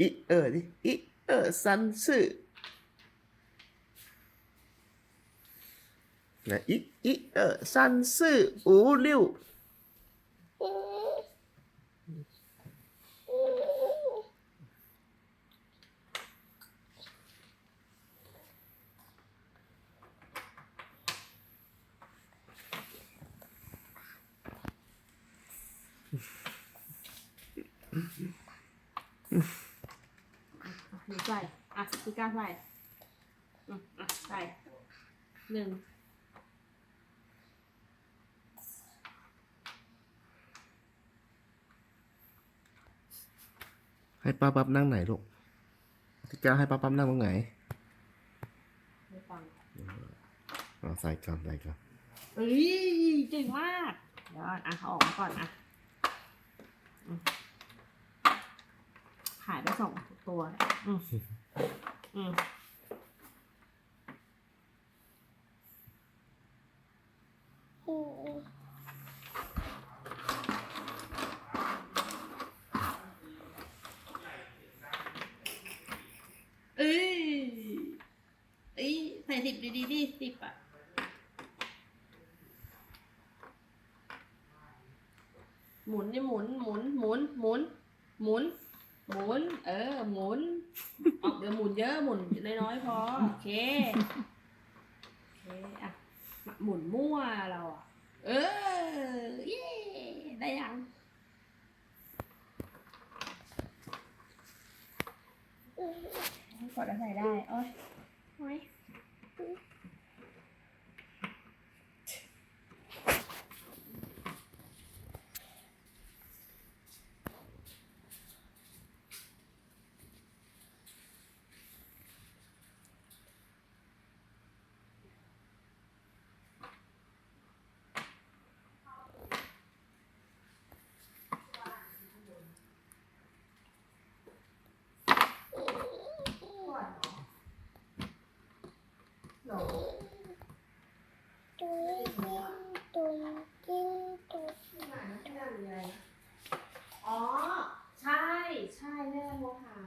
อีเออดิอีเออซันซื่อนะ ส่อะพี่ก้าใส่อืมอะใส่หนึ่งให้ป้าปั๊บนั่งไหนลูกพี่ก้าวให้ป้าปั๊บนั่งตรงไหนไม่ฟังเอาใส่ก่อนใส่ก่อนเอ้ยเก่งมากเดี๋ยวอะเอาออกมาก่อนอะ อืมหายไปสองตัว อืมอืมเอ้ยเอ้ยใส่สิบดีๆดิสิบอะหมุนนี่หมุนหมุนหมุนหมุนหมุน หมุน เออ หมุนออกเดี๋ยวหมุนเยอะหมุนน้อยๆพอ โอเค โอเค อะ หมุนมั่วเราอะ เออ เย้ ได้ยังกดแล้วใสได้ โอ้ยโอ้ย ตุ้ยกิ้งตุ้ยกิ้งตุ้ยที่หมาที่หน้ามีอะไร อ๋อ ใช่ ใช่แม่โมหา